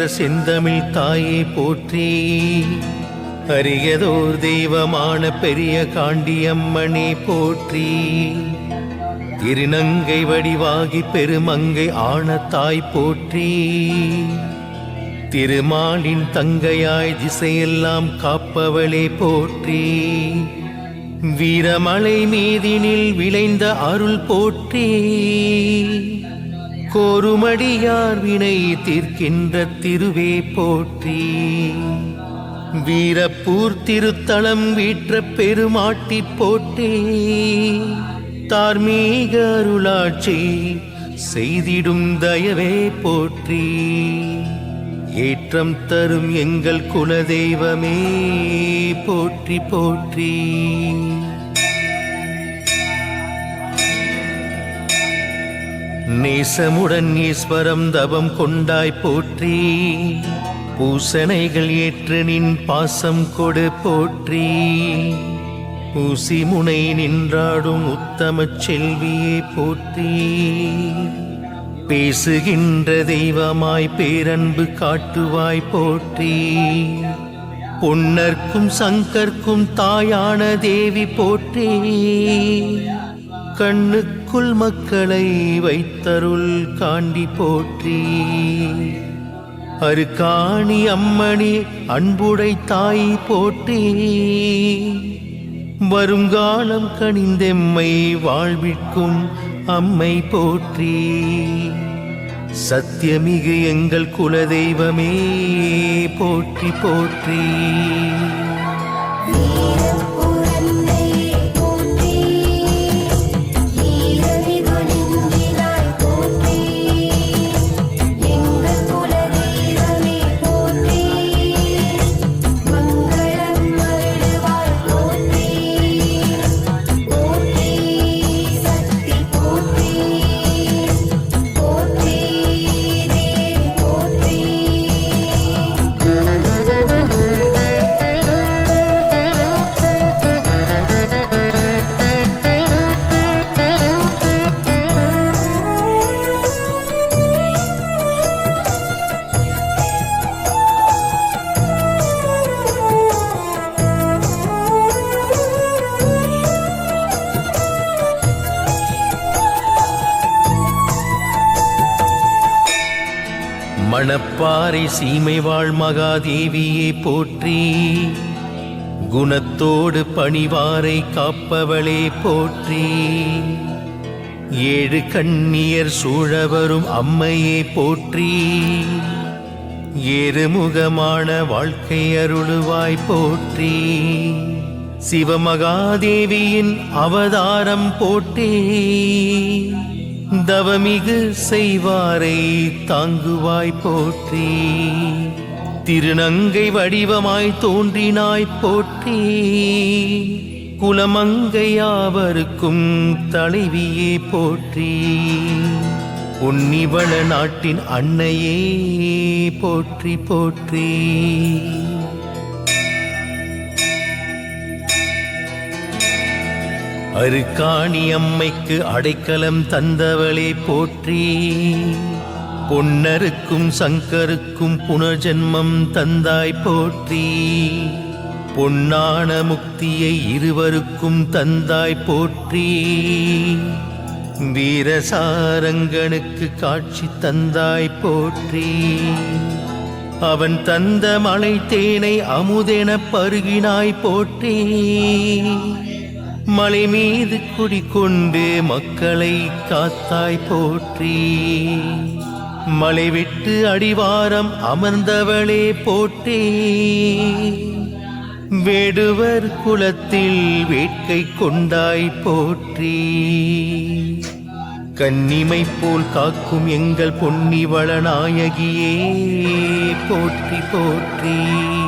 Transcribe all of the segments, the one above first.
என்ற செந்தமிழ் தாயை போற்றி. அரியதோர் தெய்வமான பெரிய காண்டியம்மனே போற்றி. திருநங்கை வடிவாகி பெருமங்கை ஆணத்தாய் போற்றி. திருமாலின் தங்கையாய் திசையெல்லாம் காப்பவளே போற்றி. வீரமலை மீதினில் விளைந்த அருள் போற்றி. கோருமடியார் வினை தீர்க்கின்ற திருவே போற்றி. வீரப்பூர் திருத்தலம் வீற்ற பெருமாட்டி போற்றி. தார்மீக அருளாட்சி செய்திடும் தயவே போற்றி. ஏற்றம் தரும் எங்கள் குலதெய்வமே போற்றி போற்றி. நேசமுடன் ஈஸ்வரம் தவம் கொண்டாய் போற்றி. பூசணைகள் ஏற்று நின் பாசம் கொடு போற்றி. பூசி முனை நின்றாடும் உத்தமச் செல்வியே போற்றி. பேசுகின்ற தெய்வமாய் பேரன்பு காட்டுவாய் போற்றி. பொன்னர்க்கும் சங்கர்க்கும் தாயான தேவி போற்றி. கண்ணுக்குள் மக்களை வைத்தருள் காண்டி போற்றி. அருக்காணி அம்மணி அன்புடை தாய் போற்றி. வருங்காலம் கனிந்தெம்மை வாழ்விற்கும் அம்மை போற்றி. சத்தியமிகு எங்கள் குலதெய்வமே போற்றி போற்றி. சீமை வாழ் மகாதேவியே போற்றி. குணத்தோடு பணிவாரை காப்பவளே போற்றி. ஏழு கண்ணியர் சூழவரும் அம்மையே போற்றி. ஏறுமுகமான வாழ்க்கை அருளுவாய் போற்றி. சிவமகாதேவியின் அவதாரம் போற்றி. தவமிகு செய்வாரை தாங்குவாய் போற்றி. திருநங்கை வடிவமாய் தோன்றினாய் போற்றி. குலமங்கை யாவருக்கும் தலைவியே போற்றி. உன்னிவள நாட்டின் அன்னையே போற்றி போற்றி. அருக்காணி அம்மைக்கு அடைக்கலம் தந்தவளே போற்றி. பொன்னருக்கும் சங்கருக்கும் புனர்ஜென்மம் தந்தாய் போற்றி. பொன்னான முக்தியை இருவருக்கும் தந்தாய் போற்றி. வீரசாரங்கனுக்கு காட்சி தந்தாய் போற்றி. அவன் தந்த மலை தேனை அமுதென பருகினாய் போற்றி. மலை மீது குடிக்கொண்டு மக்களை காத்தாய் போற்றி. மலை விட்டு அடிவாரம் அமர்ந்தவளே போற்றி. வேடுவர் குலத்தில் வேட்கை கொண்டாய் போற்றி. கன்னிமை போல் காக்கும் எங்கள் பொன்னிவள நாயகியே போற்றி போற்றி.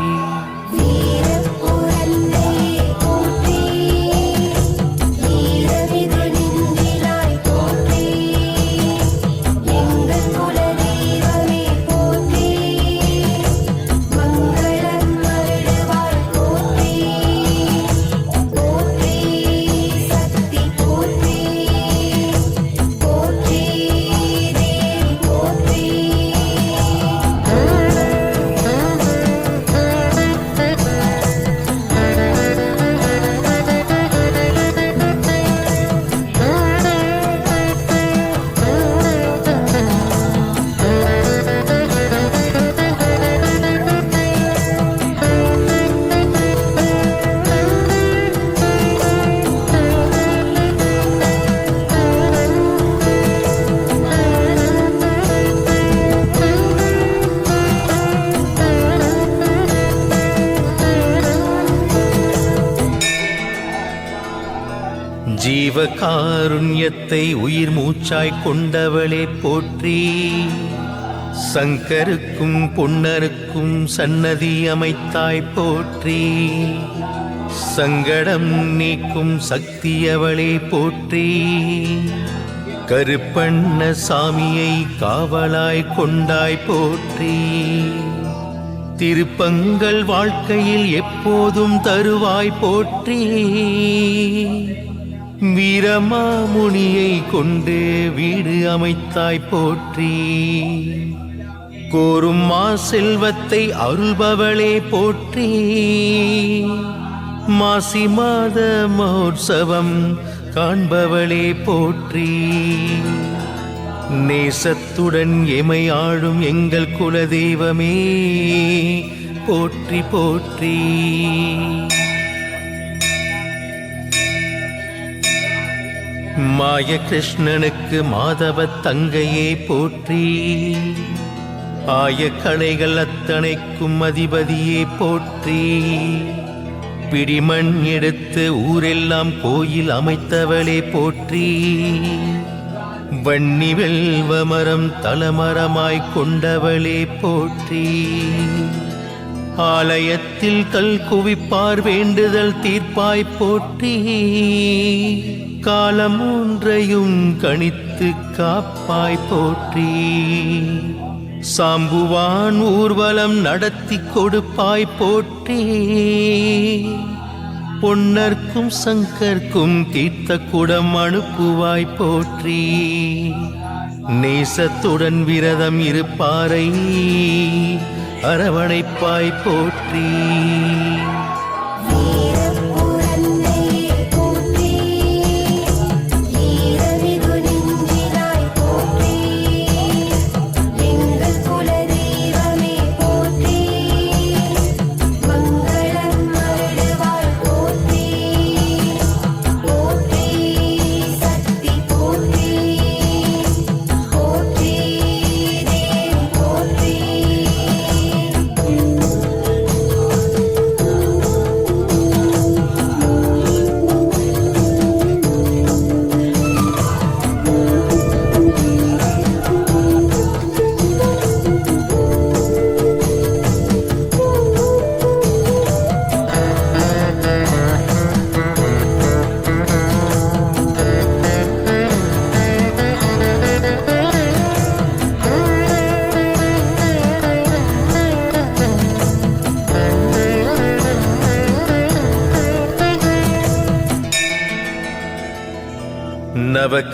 ஜீவகாருண்யத்தை உயிர் மூச்சாய் கொண்டவளே போற்றி. சங்கருக்கும் பொன்னருக்கும் சன்னதி அமைத்தாய் போற்றி. சங்கடம் நீக்கும் சக்தியவளே போற்றி. கருப்பண்ண சாமியை காவலாய் கொண்டாய் போற்றி. திருப்பங்கள் வாழ்க்கையில் எப்போதும் தருவாய் போற்றி. வீரமாமுனியை கொண்டு வீடு அமைத்தாய் போற்றி. கோரும் மா செல்வத்தை அருள்பவளே போற்றி. மாசி மாத மகோத்சவம் காண்பவளே போற்றி. நேசத்துடன் எமை ஆளும் எங்கள் குலதெய்வமே போற்றி போற்றி. மாய கிருஷ்ணனுக்கு மாதவ தங்கையே போற்றி. ஆய கலைகள் அத்தனைக்கும் அதிபதியே போற்றி. பிடிமண் எடுத்து ஊரெல்லாம் கோயில் அமைத்தவளே போற்றி. வன்னி வெல்வ மரம் தலமரமாய் கொண்டவளே போற்றி. ஆலயத்தில் கல் குவிப்பார் வேண்டுதல் தீர்ப்பாய் போற்றி. காலம் ஒன்றையும் கணித்து காப்பாய் போற்றி. சாம்புவான் ஊர்வலம் நடத்தி கொடுப்பாய் போற்றி. பொன்னர்க்கும் சங்கர்க்கும் தீர்த்த குடம் அனுப்புவாய் போற்றி. நேசத்துடன் விரதம் இருப்பாரை அரவணைப்பாய் போற்றி.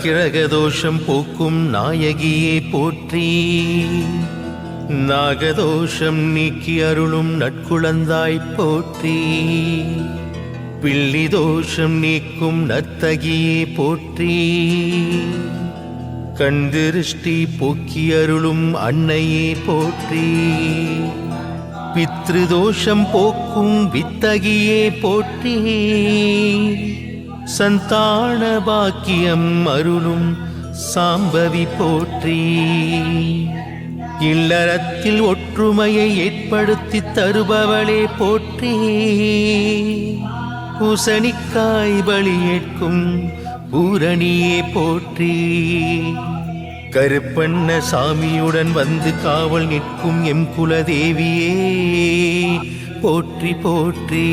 நவக்கிரக போக்கும் நாயகியே போற்றி. நாகதோஷம் நீக்கி அருளும் நட்குழந்தாய் போற்றி. பிள்ளி தோஷம் நீக்கும் நர்த்தகியே போற்றி. கண்திருஷ்டி போக்கி அருளும் அன்னையே போற்றி. பித்ருதோஷம் போக்கும் வித்தகியே போற்றி. சந்தான பாக்கியம் அருளும் சாம்பவி போற்றி. இல்லறத்தில் ஒற்றுமையை ஏற்படுத்தி தருபவளே போற்றி. பூசணிக்காய் பலி ஏற்கும் பூரணியே போற்றி. கருப்பண்ண சாமியுடன் வந்து காவல் நிற்கும் எம் குலதேவியே போற்றி போற்றி.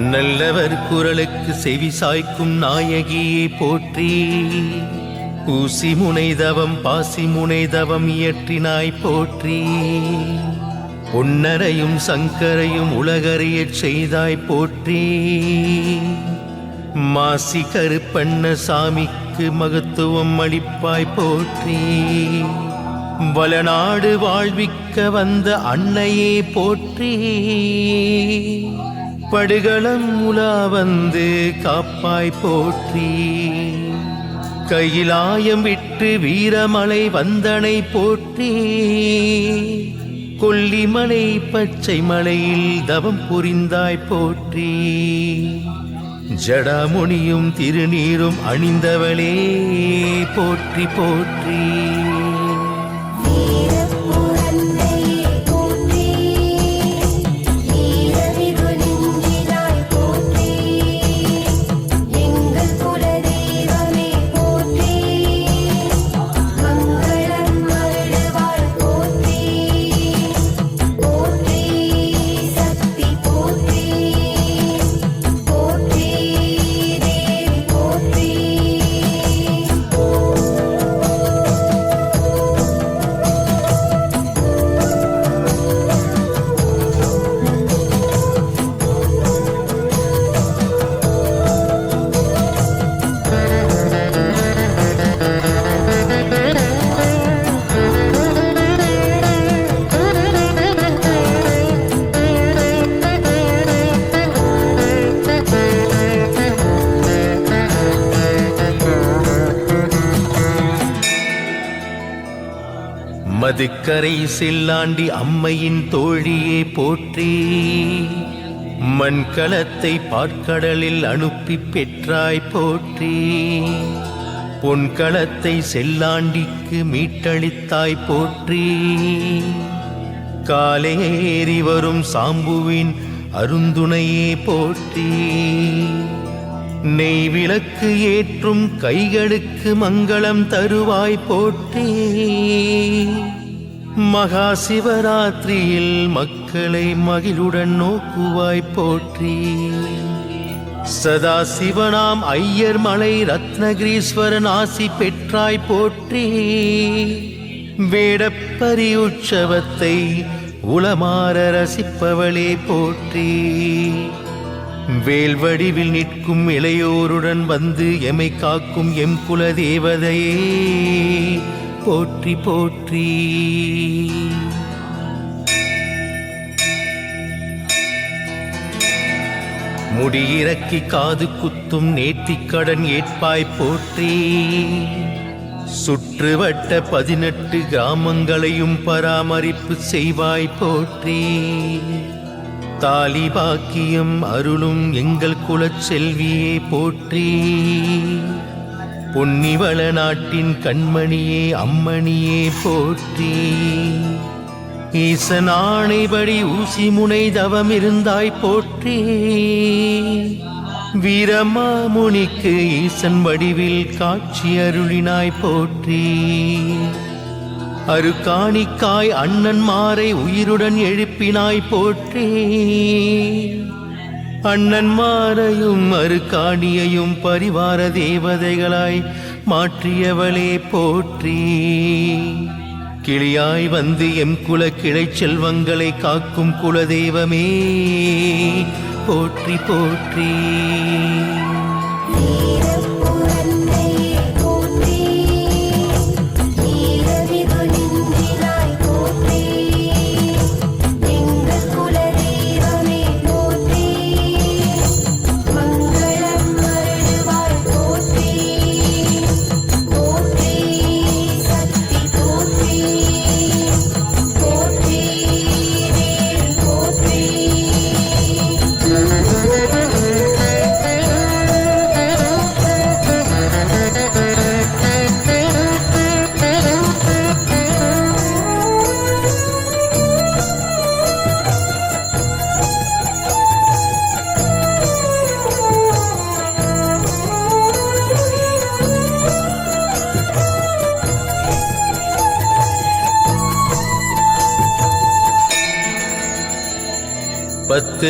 நல்லவர் குரலுக்கு செவி சாய்க்கும் நாயகியை போற்றி. ஊசி முனைதவம் பாசி முனைதவம் இயற்றினாய் போற்றி. பொன்னரையும் சங்கரையும் உலகறியச் செய்தாய் போற்றி. மாசி கருப்பண்ண சாமிக்கு மகத்துவம் அளிப்பாய் போற்றி. வளநாடு வாழ்விக்க வந்த அன்னையே போற்றி. படுகளம் உலா வந்து காப்பாய் போற்றி. கையிலாயம் விட்டு வீரமலை வந்தனை போற்றி. கொல்லிமலை பச்சை மலையில் தவம் புரிந்தாய் போற்றி. ஜடாமுனியும் திருநீரும் அணிந்தவளே போற்றி போற்றி. மதுக்கரை செல்லாண்டி அம்மையின் தோழியே போற்றி மண்கலத்தை பாற்கடலில் அனுப்பி பெற்றாய் போற்றி பொன்களத்தை செல்லாண்டிக்கு மீட்டளித்தாய் போற்றி. காலேறி வரும் சாம்புவின் அருந்துணையே போற்றி நெய் விளக்கு ஏற்றும் கைகளுக்கு மங்களம் தருவாய் போற்றி. மகா சிவராத்திரியில் மக்களை மகிழுடன் நோக்குவாய் போற்றி. சதா சிவனாம் ஐயர் மலை ரத்னகிரீஸ்வரன் ஆசி பெற்றாய் போற்றி. வேடப்பரி உற்சவத்தை உளமாற ரசிப்பவளே போற்றி. வேல் வடிவில் நிற்கும் இளையோருடன் வந்து எமை காக்கும் எம் குல தேவதையே போற்றி போற்றி. முடியிறக்கி காது குத்தும் நேர்த்திக்கடன் ஏற்பாய் போற்றி. சுற்றுவட்ட பதினெட்டு கிராமங்களையும் பராமரிப்பு செய்வாய் போற்றி. தாலி பாக்கியம் அருளும் எங்கள் குலச் செல்வியே போற்றி. பொன்னிவள நாட்டின் கண்மணியே அம்மணியே போற்றி. ஈசனானைபடி ஊசி முனை தவம் இருந்தாய் போற்றி. வீரமாமுனிக்கு ஈசன் வடிவில் காட்சி அருளினாய் போற்றி. அருக்காணிக்காய் அண்ணன்மாரை உயிருடன் எழுப்பினாய் போற்றி. அண்ணன்மாரையும் அருக்காணியையும் பரிவார தேவதைகளாய் மாற்றியவளே போற்றி. கிளியாய் வந்து எம் குல கிளை செல்வங்களை காக்கும் குலதெய்வமே போற்றி போற்றி.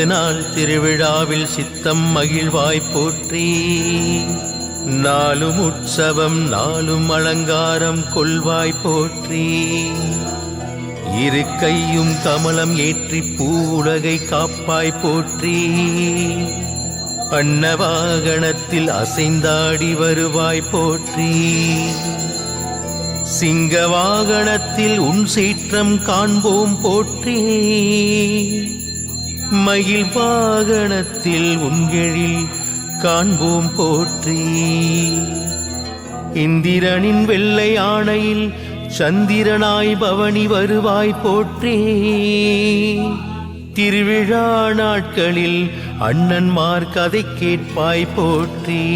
நாள் திருவிழாவில் சித்தம் மகிழ்வாய் போற்றி. நாளும் உற்சவம் நாளும் அலங்காரம் கொள்வாய் போற்றி. இரு கையும் கமலம் ஏற்றி பூ உலகை காப்பாய் போற்றி. அன்னவாகனத்தில் அசைந்தாடி வருவாய் போற்றி. சிங்க வாகனத்தில் உன் சீற்றம் காண்போம் போற்றி. மயில் வாகனத்தில் உன்கெழில் காண்போம் போற்றி. இந்திரனின் வெள்ளை ஆணையில் சந்திரனாய் பவனி வருவாய் போற்றி. திருவிழா நாட்களில் அண்ணன்மார் கதை கேட்பாய் போற்றி.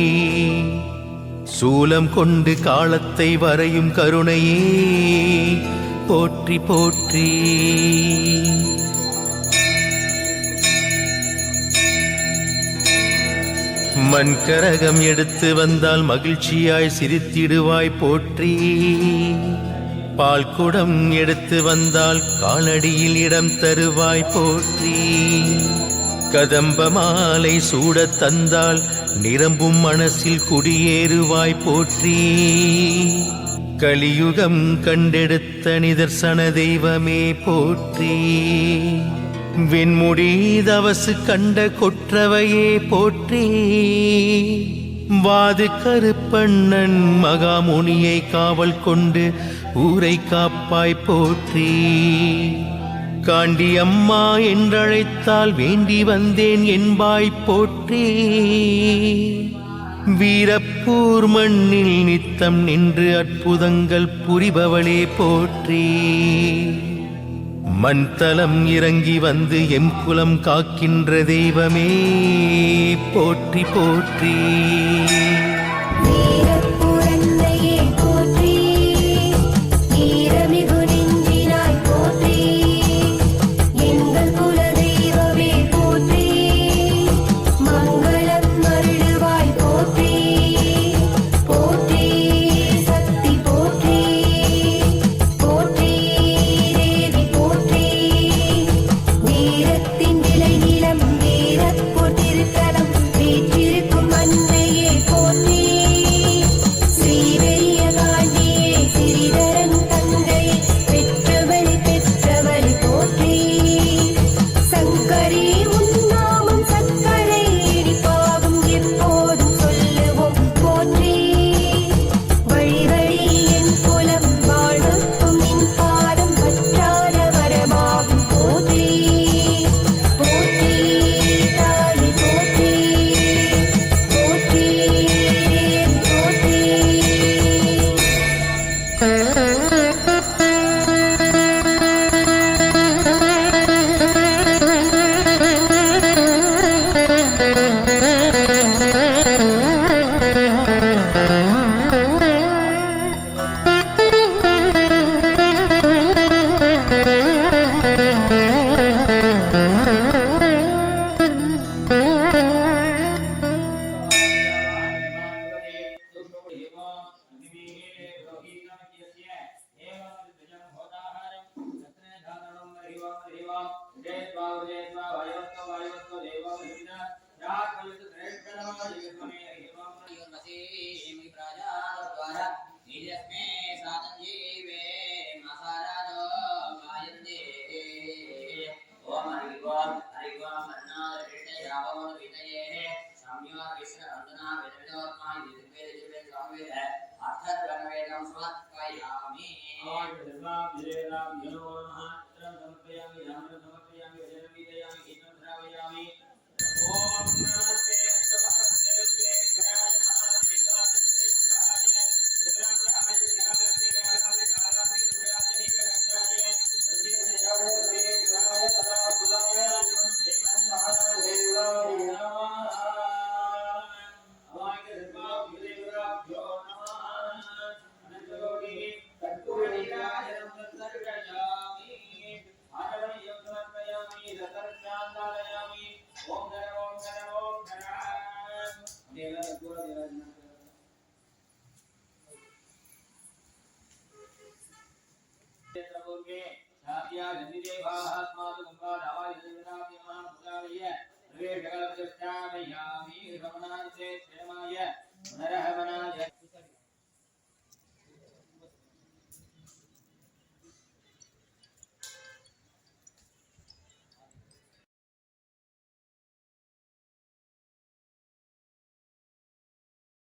சூலம் கொண்டு காலத்தை வரையும் கருணையே போற்றி போற்றி. மண்கரகம் எடுத்து வந்தால் மகிழ்ச்சியாய் சிரித்திடுவாய் போற்றி. பால் குடம் எடுத்து வந்தால் காலடியில் இடம் தருவாய் போற்றி. கதம்ப மாலை சூடத் தந்தால் நிரம்பும் மனசில் குடியேறுவாய் போற்றி. கலியுகம் கண்டெடுத்த நிதர்சன தெய்வமே போற்றி. வெண்முடி தவசு கண்ட கொற்றவையே போற்றி. வாது கருப்பண்ணன் மகாமுனியை காவல் கொண்டு ஊரை காப்பாய் போற்றி. காண்டி அம்மா என்றழைத்தால் வேண்டி வந்தேன் என்பாய் போற்றி. வீரப்பூர் மண்ணில் நித்தம் நின்று அற்புதங்கள் புரிபவளே போற்றி. மண்தலம் இறங்கி வந்து எம் குலம் காக்கின்ற தெய்வமே. போற்றி போற்றி. නවම විනයේ සම්යෝගිෂ්ඨ රන්දනා වේදවත්මා නිර්වේද ජීවේ සමවේද අර්ථ ධන වේදම් සවත්කයාමි ආයතනා විරේනම් යනෝ මහත්‍රම් සම්පයම් යමන සම